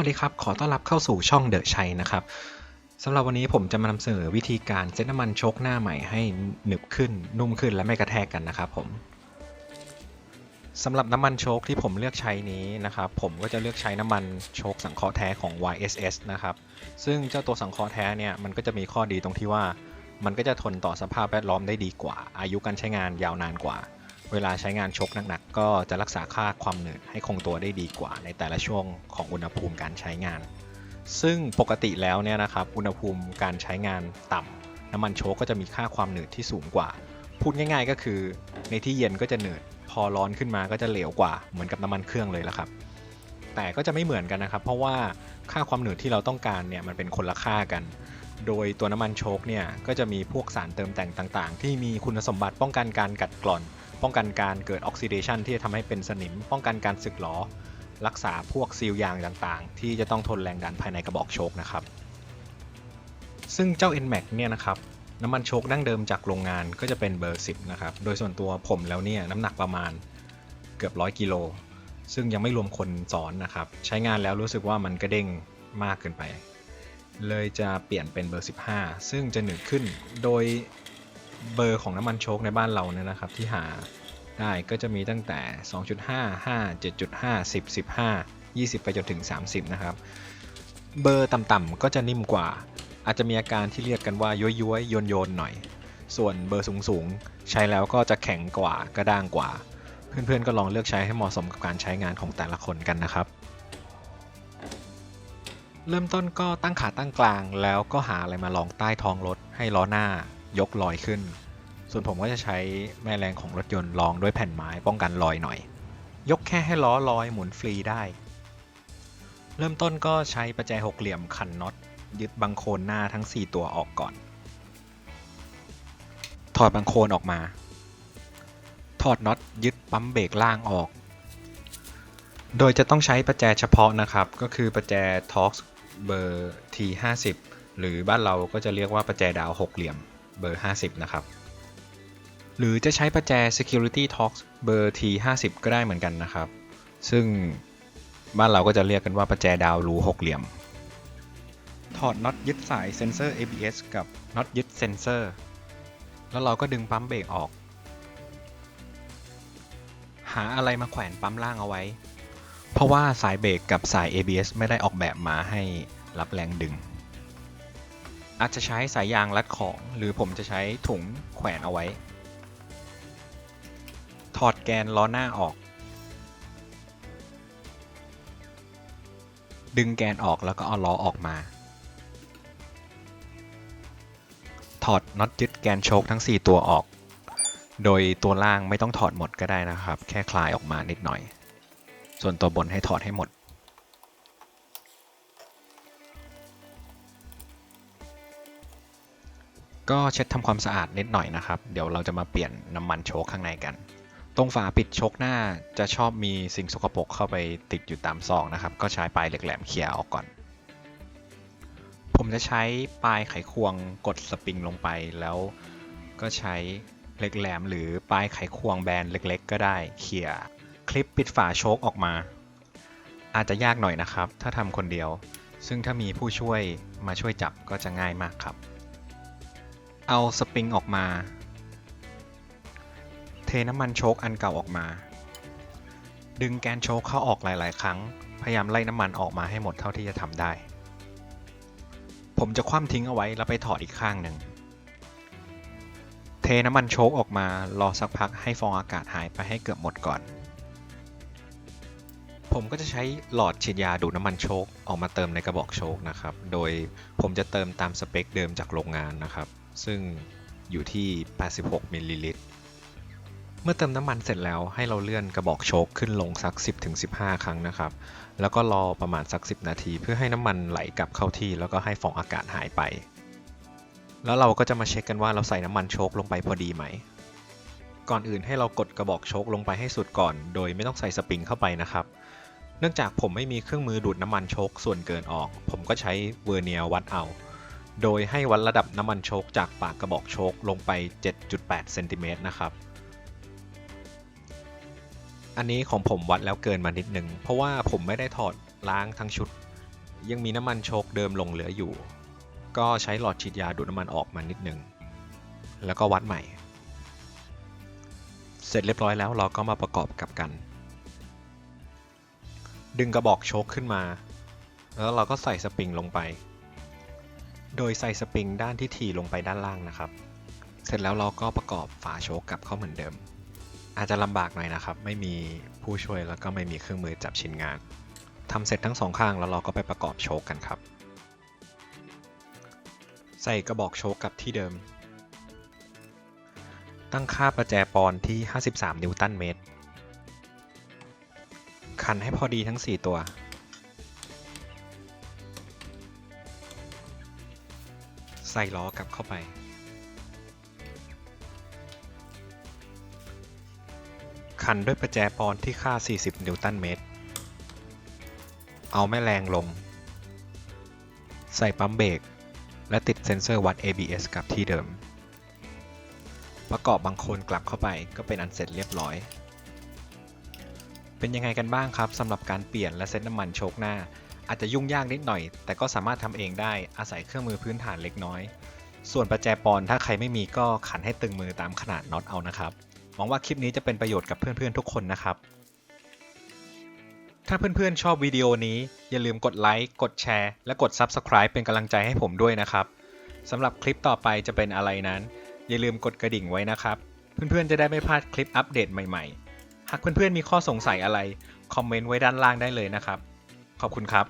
วัสดีครับ ขอต้อนรับเข้าสู่ช่องเดอะชัยนะครับสำหรับวันนี้ผมจะมานำเสนอวิธีการเซ็ตน้ำมันโชคหน้าใหม่ให้หนึบขึ้นนุ่มขึ้นและไม่กระแทกกันนะครับผมสำหรับน้ำมันโชคที่ผมเลือกใช้นี้นะครับผมก็จะเลือกใช้น้ำมันโชคสังเคราะห์แท้ของ YSS นะครับซึ่งเจ้าตัวสังเคราะห์แท้เนี่ยมันก็จะมีข้อดีตรงที่ว่า มันก็จะทนต่อสภาพแวดล้อมได้ดีกว่า อายุการใช้งานยาวนานกว่า เวลาใช้งานชกหนักๆ ก็จะรักษาค่าความหนืดให้คงตัวได้ดีกว่า ในแต่ละช่วงของอุณหภูมิการใช้งาน ซึ่งปกติแล้วเนี่ยนะครับอุณหภูมิการใช้งานต่ำน้ำมันโชกก็จะมีค่าความหนืดที่สูงกว่า พูดง่ายๆก็คือ ในที่เย็นก็จะหนืด พอร้อนขึ้นมาก็จะเหลวกว่าเหมือนกับน้ำมันเครื่องเลยละครับ แต่ก็จะไม่เหมือนกันนะครับ เพราะว่าค่าความหนืดที่เราต้องการเนี่ยมันเป็นคนละค่ากันโดยตัวน้ำมันโชกเนี่ยก็จะมีพวกสารเติมแต่งต่างๆ ที่มีคุณสมบัติป้องกันการกัดกร่อน ป้องกันการเกิดออกซิเดชันที่จะทำให้เป็นสนิม ป้องกันการสึกหรอ รักษาพวกซีลยางต่างๆ ที่จะต้องทนแรงดันภายในกระบอกโชคนะครับ ซึ่งเจ้า NMAX เนี่ยนะครับน้ำมันโชคดั้งเดิมจากโรงงานก็จะเป็นเบอร์ 10 นะครับ โดยส่วนตัวผมแล้วเนี่ยน้ำหนักประมาณเกือบ100กิโล ซึ่งยังไม่รวมคนสอนนะครับ ใช้งานแล้วรู้สึกว่ามันกระเด้งมากเกินไป เลยจะเปลี่ยนเป็นเบอร์ 15 ซึ่งจะหนืดขึ้น โดย เบอร์ของน้ำมันโชคในบ้านเราเนี่ยนะครับ ที่หาได้ก็จะมีตั้งแต่ 2.5 5 7.5 10 15 20 ไปจนถึง 30 นะครับ เบอร์ต่ำๆก็จะนิ่มกว่า อาจจะมีอาการที่เรียกกันว่าย้วยๆโยนๆหน่อย ส่วนเบอร์สูงๆ ใช้แล้วก็จะแข็งกว่ากระด้างกว่า เพื่อนๆก็ลองเลือกใช้ให้เหมาะสมกับการใช้งานของแต่ละคนกันนะครับ เริ่มต้นก็ตั้งขาตั้งกลางแล้วก็หาอะไรมาลองใต้ท้องรถให้ล้อหน้า ยกลอยขึ้น ส่วนผมก็จะใช้แม่แรงของรถยนต์รองด้วยแผ่นไม้ป้องกันลอยหน่อย ยกแค่ให้ล้อลอยหมุนฟรีได้ เริ่มต้นก็ใช้ประแจหกเหลี่ยมขันน็อตยึดบังโคลนหน้าทั้ง 4 ตัวออกก่อน ถอดบังโคลนออกมา ถอดน็อตยึดปั๊มเบรกล่างออก โดยจะต้องใช้ประแจเฉพาะนะครับ ก็คือประแจ Torx เบอร์ T50 หรือบ้านเราก็จะเรียกว่าประแจดาวหกเหลี่ยม เบอร์ 50 นะครับ หรือจะใช้ประแจ Security Torx เบอร์ T50 ก็ได้เหมือนกันนะครับ ซึ่งบ้านเราก็จะเรียกกันว่าประแจดาวรูหกเหลี่ยม ถอดน็อตยึดสายเซนเซอร์ ABS กับน็อตยึดเซนเซอร์ แล้วเราก็ดึงปั๊มเบรกออก หาอะไรมาแขวนปั๊มล่างเอาไว้ เพราะว่าสายเบรกกับสาย ABS ไม่ได้ออกแบบมาให้รับแรงดึง อาจจะใช้สายยางรัดของ หรือผมจะใช้ถุงแขวนเอาไว้ ถอดแกนล้อหน้าออก ดึงแกนออกแล้วก็เอาล้อออกมา ถอดน็อตยึดแกนโชคทั้ง 4 ตัวออก โดยตัวล่างไม่ต้องถอดหมดก็ได้นะครับ แค่คลายออกมานิดหน่อย ส่วนตัวบนให้ถอดให้หมด ก็เช็ดทำความสะอาดนิดหน่อยนะครับ เดี๋ยวเราจะมาเปลี่ยนน้ำมันโชคข้างในกัน ตรงฝาปิดโชคหน้าจะชอบมีสิ่งสกปรกเข้าไปติดอยู่ตามซองนะครับ ก็ใช้ปลายเหล็กแหลมเคลียร์ออกก่อน ผมจะใช้ปลายไขควงกดสปริงลงไปแล้วก็ใช้เหล็กแหลมหรือปลายไขควงแบนเล็กๆ ก็ได้เคลียร์คลิปปิดฝาโชคออกมา อาจจะยากหน่อยนะครับ ถ้าทำคนเดียว ซึ่งถ้ามีผู้ช่วยมาช่วยจับก็จะง่ายมากครับ เอาสปริงออกมา เทน้ำมันโชคอันเก่าออกมา ดึงแกนโชคเข้าออกหลาย ๆ ครั้ง พยายามไล่น้ำมันออกมาให้หมดเท่าที่จะทำได้ ผมจะคว่ำทิ้งเอาไว้แล้วไปถอดอีกข้างหนึ่ง เทน้ำมันโชคออกมา รอสักพักให้ฟองอากาศหายไปให้เกือบหมดก่อน ผมก็จะใช้หลอดฉีดยาดูดน้ำมันโชคออกมาเติมในกระบอกโชคนะครับ โดยผมจะเติมตามสเปคเดิมจากโรงงานนะครับ ซึ่งอยู่ที่ 86 มิลลิลิตร เมื่อเติมน้ำมันเสร็จแล้วให้เราเลื่อนกระบอกโชคขึ้นลงสัก 10-15 ครั้งนะครับ แล้วก็รอประมาณสัก 10 นาที เพื่อให้น้ำมันไหลกลับเข้าที่ แล้วก็ให้ฟองอากาศหายไป แล้วเราก็จะมาเช็คกันว่าเราใส่น้ำมันโชคลงไปพอดีไหม ก่อนอื่นให้เรากดกระบอกโชคลงไปให้สุดก่อน โดยไม่ต้องใส่สปริงเข้าไปนะครับ เนื่องจากผมไม่มีเครื่องมือดูดน้ำมันโชคส่วนเกินออก ผมก็ใช้เวอร์เนียวัดเอา โดยให้วัดระดับน้ำมันโชคจากปากกระบอกโชคลงไป 7.8เซนติเมตรนะครับ อันนี้ของผมวัดแล้วเกินมานิดนึง เพราะว่าผมไม่ได้ถอดล้างทั้งชุด ยังมีน้ำมันโชคเดิมหลงเหลืออยู่ ก็ใช้หลอดฉีดยาดูดน้ำมันออกมานิดหนึ่งแล้วก็วัดใหม่ เสร็จเรียบร้อยแล้วเราก็มาประกอบกับกัน ดึงกระบอกโชคขึ้นมา แล้วเราก็ใส่สปริงลงไป โดยใส่สปริงด้านที่ทีลงไปด้านล่างนะครับ เสร็จแล้วเราก็ประกอบฝาโชคกลับเข้าเหมือนเดิม อาจจะลำบากหน่อยนะครับ ไม่มีผู้ช่วยแล้วก็ไม่มีเครื่องมือจับชิ้นงานทำเสร็จทั้งสองข้างแล้วเราก็ไปประกอบโชคกันครับ ใส่กระบอกโชคกลับที่เดิม ตั้งค่าประแจปอนที่ 53 นิวตันเมตร คันให้พอดีทั้ง 4 ตัว ใส่ล้อกลับเข้าไปคันด้วยประแจปอนที่ค่า 40 นิวตันเมตร เอาแม่แรงลง ใส่ปั๊มเบรกและติดเซ็นเซอร์วัด ABS กลับที่เดิม ประกอบบางคนกลับเข้าไปก็เป็นอันเสร็จเรียบร้อย เป็นยังไงกันบ้างครับสำหรับการเปลี่ยนและเซ็ตน้ำมันโชคหน้า อาจจะยุ่งยากนิดหน่อย แต่ก็สามารถทำเองได้อาศัยเครื่องมือพื้นฐานเล็กน้อย ส่วนประแจปอนถ้าใครไม่มีก็ขันให้ตึงมือตามขนาดน็อตเอานะครับหวังว่าคลิปนี้จะเป็นประโยชน์กับเพื่อนๆทุกคนนะครับ ถ้าเพื่อนๆชอบวิดีโอนี้อย่าลืมกดไลค์กดแชร์และกด Subscribe เป็นกำลังใจให้ผมด้วยนะครับสำหรับคลิปต่อไปจะเป็นอะไรนั้น อย่าลืมกดกระดิ่งไว้นะครับ เพื่อนๆจะได้ไม่พลาดคลิปอัปเดตใหม่ๆ หากเพื่อนๆมีข้อสงสัยอะไร คอมเมนต์ไว้ด้านล่างได้เลยนะครับ ขอบคุณครับ